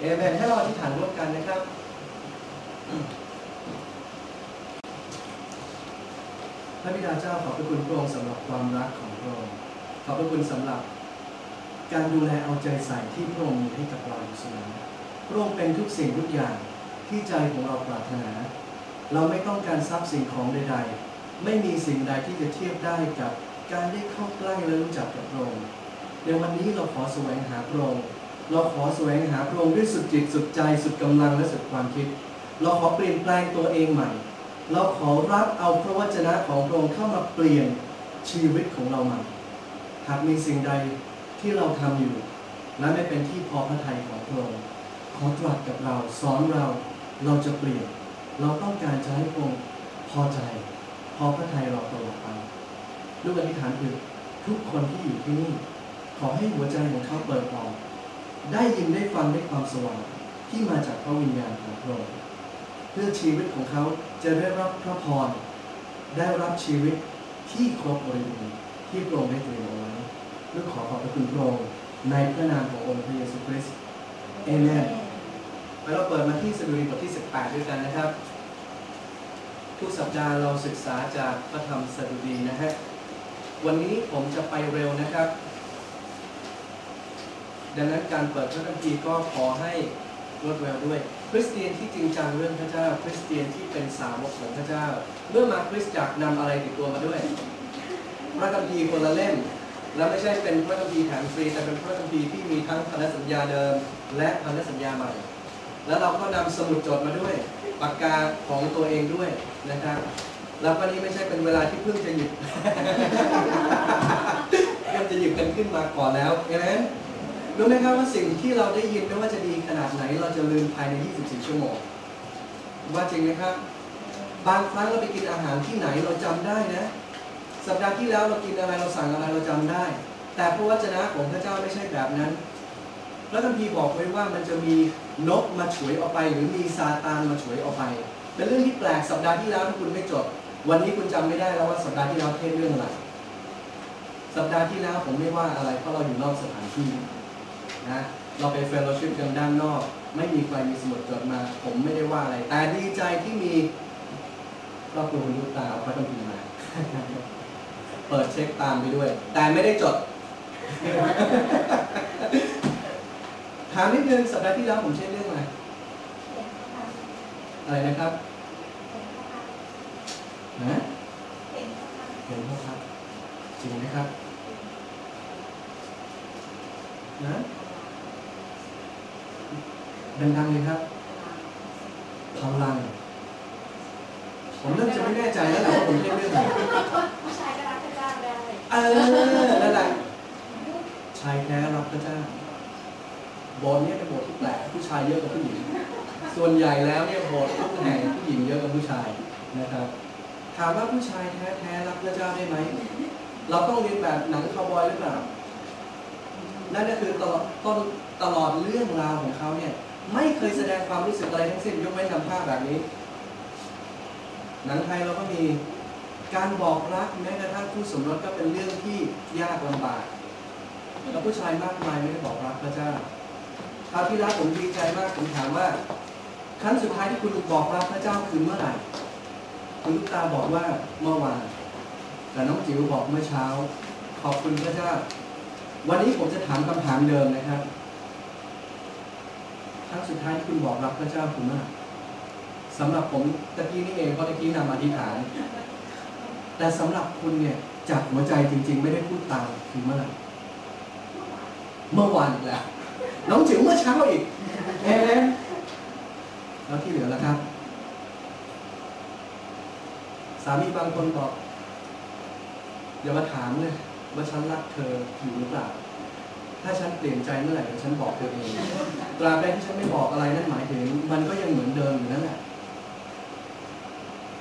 เอเมนให้เราอธิษฐานร่วมกันนะครับ พระบิดาเจ้าขอบพระคุณพระองค์สำหรับความรักของพระองค์ขอบพระคุณสำหรับการดูแลเอาใจใส่ที่พระองค์มีให้กับเราอยู่เสมอพระองค์เป็นทุกสิ่งทุกอย่างที่ใจของเราปรารถนา เราไม่ต้องการทรัพย์สิ่งของใด ๆ ไม่มีสิ่งใดที่จะเทียบได้กับการได้เข้าใกล้และรู้จักกับพระองค์ในวันนี้เราขอแสวงหาพระองค์ เราขอแสวงหาพระองค์ด้วยสุดจิตสุดใจสุดกำลังและสุดความคิด เราขอเปลี่ยนแปลงตัวเองใหม่ เราขอรับเอาพระวจนะของพระองค์เข้ามาเปลี่ยนชีวิตของเราใหม่หากมีสิ่งใดที่เราทำอยู่ และไม่เป็นที่พอพระทัยของพระองค์ขอตรัสกับเราสอนเราเราจะเปลี่ยน เราต้องการจะให้พระองค์พอใจ พอพระทัยเราตลอดไปลูกอธิษฐานคือทุกคนที่อยู่ที่นี่ ขอให้หัวใจของเขาเปิดออก ได้ยินได้ฟังได้ความสว่างที่มาจากพระวิญญาณของพระองค์เพื่อชีวิตของเขาจะได้รับพระพรได้รับชีวิตที่ครบบริบูรณ์ที่พระองค์ได้เตรียมเอาไว้ลูกขอขอบพระคุณพระองค์ในพระนามขององค์พระเยซูคริสต์เอเมนไปเราเปิดมาที่สดุดีบทที่ 18 ด้วยกันนะครับ ทุกสัปดาห์เราศึกษาจากพระธรรมสดุดีนะฮะวันนี้ผมจะไปเร็วนะครับ ดังนั้นการเปิดพระคัมภีร์ก็ขอให้รวดเร็วด้วย คริสเตียนที่จริงจังเรื่องพระเจ้า คริสเตียนที่เป็นสาวกของพระเจ้า เมื่อมาคริสตจักรนำอะไรติดตัวมาด้วย พระคัมภีร์คนละเล่ม และไม่ใช่เป็นพระคัมภีร์แถมฟรี แต่เป็นพระคัมภีร์ที่มีทั้งพันธสัญญาเดิม และพันธสัญญาใหม่ แล้วเราก็นำสมุดจดมาด้วย ปากกาของตัวเองด้วยนะครับแล้ววันนี้ไม่ใช่เป็นเวลาที่เพิ่งจะหยิบเพิ่งจะหยิบกันขึ้นมาก่อนแล้วเห็นไหม รู้ไหมครับว่าสิ่งที่เราได้ยินไม่ว่าจะดีขนาดไหน เราจะลืมภายใน 24 ชั่วโมง ว่าจริงไหมครับ บางครั้งเราไปกินอาหารที่ไหนเราจำได้นะ สัปดาห์ที่แล้วเรากินอะไรเราสั่งอะไรเราจำได้ แต่พระวจนะของพระเจ้าไม่ใช่แบบนั้นพระคัมภีร์บอกไว้ว่ามันจะมีนกมาฉวยออกไป หรือมีซาตานมาฉวยออกไป เป็นเรื่องที่แปลกสัปดาห์ที่แล้วถ้าคุณไม่จด วันนี้คุณจำไม่ได้แล้วว่าสัปดาห์ที่แล้วเทศเรื่องอะไร สัปดาห์ที่แล้วผมไม่ว่าอะไรเพราะเราอยู่นอกสถานที่ นะเราไปเฟลโลชิพกันด้านนอก ไม่มีใครมีสมุดจดมา ผมไม่ได้ว่าอะไร แต่ดีใจที่มีครอบครัวคุณลูกตาเอาพระคัมภีร์มา เปิดเช็คตามไปด้วย แต่ไม่ได้จด ถามนิดนึงสัปดาห์ที่แล้วผมใช้เรื่องอะไรอะไรนะครับนะเห็นพ่อครับจริงไหมครับนะ ดังๆเลยครับ พลัง ผมเริ่มจะไม่แน่ใจแล้วแหละว่าผมเล่นเรื่องอะไรผู้ชายก็รักพระเจ้าได้เออนั่นแหละชายแท้รักพระเจ้าโบสถ์เนี่ยเป็นโบสถ์ที่แปลกผู้ชายเยอะกว่าผู้หญิง ส่วนใหญ่แล้วเนี่ยโบสถ์ทุกแห่งผู้หญิงเยอะกว่าผู้ชายนะครับ ถามว่าผู้ชายแท้แท้ๆรักพระเจ้าได้ไหมเราต้องเรียนแบบหนังคาวบอยหรือเปล่านั่นก็คือตลอดต้นตลอดเรื่องราวของเขาเนี่ย ไม่เคยแสดงความรู้สึกอะไรทั้งสิ้นยกเว้นทำภาพแบบนี้ หนังไทยเราก็มีการบอกรักแม้กระทั่งคู่สมรสก็เป็นเรื่องที่ยากลำบากแล้วผู้ชายมากมายไม่ได้บอกรักพระเจ้าคราวที่แล้วผมดีใจมากผมถามว่า ครั้งสุดท้ายที่คุณบอกรักพระเจ้าคือเมื่อไหร่คุณลูกตาบอกว่าเมื่อวาน แต่น้องจิ๋วบอกเมื่อเช้า ขอบคุณพระเจ้า วันนี้ผมจะถามคำถามเดิมนะครับ ครั้งสุดท้ายที่คุณบอกรักพระเจ้าคือเมื่อไหร่สำหรับผมตะกี้นี่เองเพราะตะกี้นำอธิษฐาน แต่สำหรับคุณเนี่ยจากหัวใจจริง ๆ ไม่ได้พูดตามคือเมื่อไหร่เมื่อวานอีกแล้วน้องจิ๋วเมื่อเช้าอีกเอ๊ะแล้วที่เหลือแล้วครับ สามีบางคนบอกอย่ามาถามเลยว่าฉันรักเธออยู่หรือเปล่า ถ้าฉันเปลี่ยนใจเมื่อไหร่ฉันบอกเธอเอง ตราบใดที่ฉันไม่บอกอะไรนั่นหมายถึง มันก็ยังเหมือนเดิมอยู่นั่นแหละ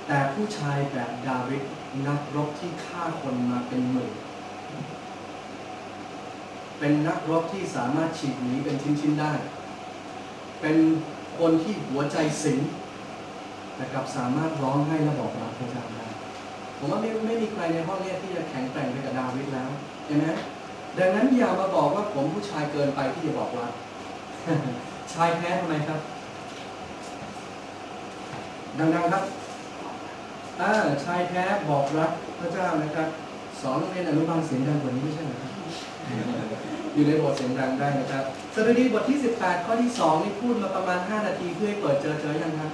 แต่ผู้ชายแบบดาวิดนักรบที่ฆ่าคนมาเป็นหมื่น เป็นนักรบที่สามารถฉีกหนีเป็นชิ้นๆได้ เป็นคนที่หัวใจสิงแต่กลับสามารถร้องไห้และบอกรักพระเจ้าได้ ผมว่าไม่ไม่มีใครในห้องนี้ที่จะแข็งแกร่งไปกับดาวิดแล้ว เห็นไหม ดังนั้นอย่ามาบอกว่าผมผู้ชายเกินไปที่จะบอกว่า ชายแท้ทำไมครับ ดังๆครับอ่าชายแท้บอกรักพระเจ้านะครับสอนโรงเรียนอนุบาลเสียงดังกว่านี้ไม่ใช่เหรอครับอยู่ในบทเสียงดังได้นะครับสดุดีบทที่ 18 ข้อที่ 2 นี่พูดมาประมาณ 5 นาทีเพื่อให้เปิดเจอเจอยังครับ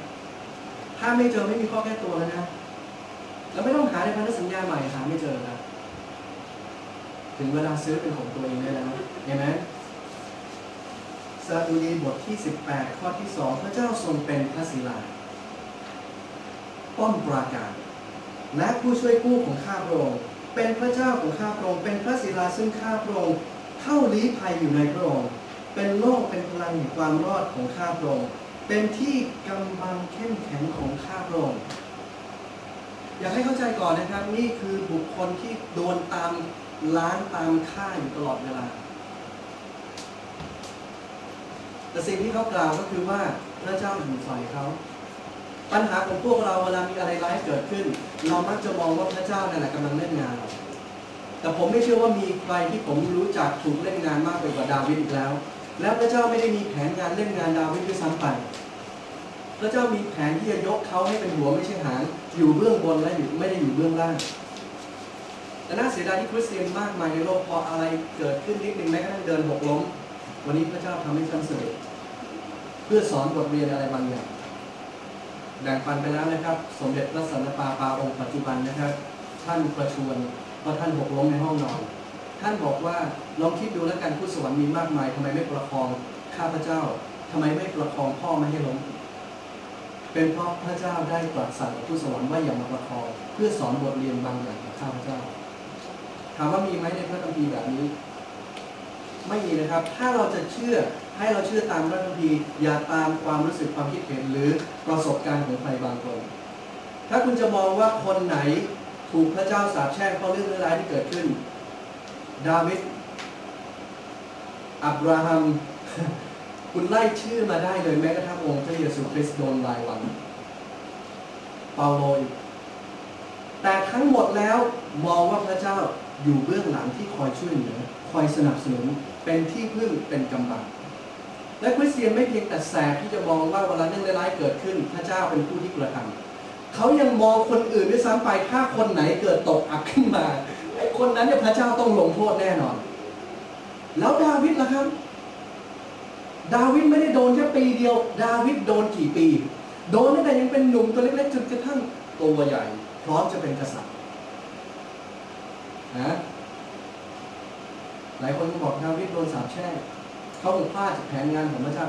ถ้าไม่เจอไม่มีข้อแก้ตัวแล้วนะ แล้วไม่ต้องหาในพันธสัญญาใหม่หาไม่เจอครับ ถึงเวลาซื้อเป็นของตัวเองได้แล้วเห็นไหมสดุดีบทที่ 18 ข้อที่ 2 พระเจ้าทรงเป็นพระศิลา ป้อมปราการ และผู้ช่วยกู้ของข้าพระองค์เป็นพระเจ้าของข้าพระองค์เป็นพระศิลาซึ่งข้าพระองค์เข้าลี้ภัยอยู่ในพระองค์เป็นโลกเป็นพลังแห่งความรอดของข้าพระองค์เป็นที่กำบังเข้มแข็งของข้าพระองค์อยากให้เข้าใจก่อนนะครับ นี่คือบุคคลที่โดนตาม ล้างตามฆ่าอยู่ตลอดเวลา แต่สิ่งที่เขากล่าวก็คือว่าพระเจ้าอยู่ฝ่ายเขา ปัญหาของพวกเราเวลามีอะไรร้ายเกิดขึ้น เรามักจะมองว่าพระเจ้านั่นแหละกำลังเล่นงานเราแต่ผมไม่เชื่อว่ามีใครที่ผมรู้จักถูกเล่นงานมากไปกว่าดาวิดอีกแล้ว แล้วพระเจ้าไม่ได้มีแผนงานเล่นงานดาวิดด้วยซ้ำไป พระเจ้ามีแผนที่จะยกเขาให้เป็นหัวไม่ใช่หางอยู่เบื้องบนและอยู่ไม่ได้อยู่เบื้องล่าง แต่น่าเสียดายที่คริสเตียนมากมายในโลกพออะไรเกิดขึ้นนิดนึงแม้กระทั่งเดินหกล้ม วันนี้พระเจ้าทำให้ฉันเสด็จเพื่อสอนบทเรียนอะไรบางอย่างแบ่งปันไปแล้วนะครับ สมเด็จพระสันตะปาปาองค์ปัจจุบันนะครับ ท่านประชวรเพราท่านหกล้มในห้องนอน ท่านบอกว่าลองคิดดูแล้วกันผู้สวรรค์มีมากมายทำไมไม่ประคองข้าพเจ้าทำไมไม่ประคองพ่อไม่ให้ล้มเป็นเพราะพระเจ้าได้ตรัสสั่งกับผู้สวรรค์ว่าอย่ามาประคอง เพื่อสอนบทเรียนบางอย่างกับข้าพเจ้า ถามว่ามีไหมในพระคัมภีร์แบบนี้ ไม่มีนะครับ ถ้าเราจะเชื่อให้เราเชื่อตามพระคัมภีร์อย่าตามความรู้สึกความคิดเห็นหรือประสบการณ์ของใครบางคน ถ้าคุณจะมองว่าคนไหนถูกพระเจ้าสาปแช่งเพราะเรื่องร้ายที่เกิดขึ้น ดาวิดอับราฮัม คุณไล่ชื่อมาได้เลยแม้กระทั่งองค์พระเยซูคริสต์โดนรายวันเปาโลอีกแต่ทั้งหมดแล้วมองว่าพระเจ้า อยู่เบื้องหลังที่คอยช่วยเหลือ คอยสนับสนุน เป็นที่พึ่งเป็นกำบัง และคริสเตียนไม่เพียงแต่แสบที่จะมองว่าเวลาเรื่องร้ายเกิดขึ้น พระเจ้าเป็นผู้ที่กระทำเขายังมองคนอื่นด้วยซ้ำไปถ้าคนไหนเกิดตกอับขึ้นมาไอ้คนนั้นเนี่ยพระเจ้าต้องลงโทษแน่นอน แล้วดาวิดล่ะครับ ดาวิดไม่ได้โดนแค่ปีเดียว ดาวิดโดนกี่ปี โดนตั้งแต่ยังเป็นหนุ่มตัวเล็กๆจนกระทั่งตัวใหญ่ พร้อมจะเป็นกษัตริย์ นะหลายคนก็บอกดาวิทย์โดนสาปแช่งเขาคงพลาดจากแผนงานของพระเจ้า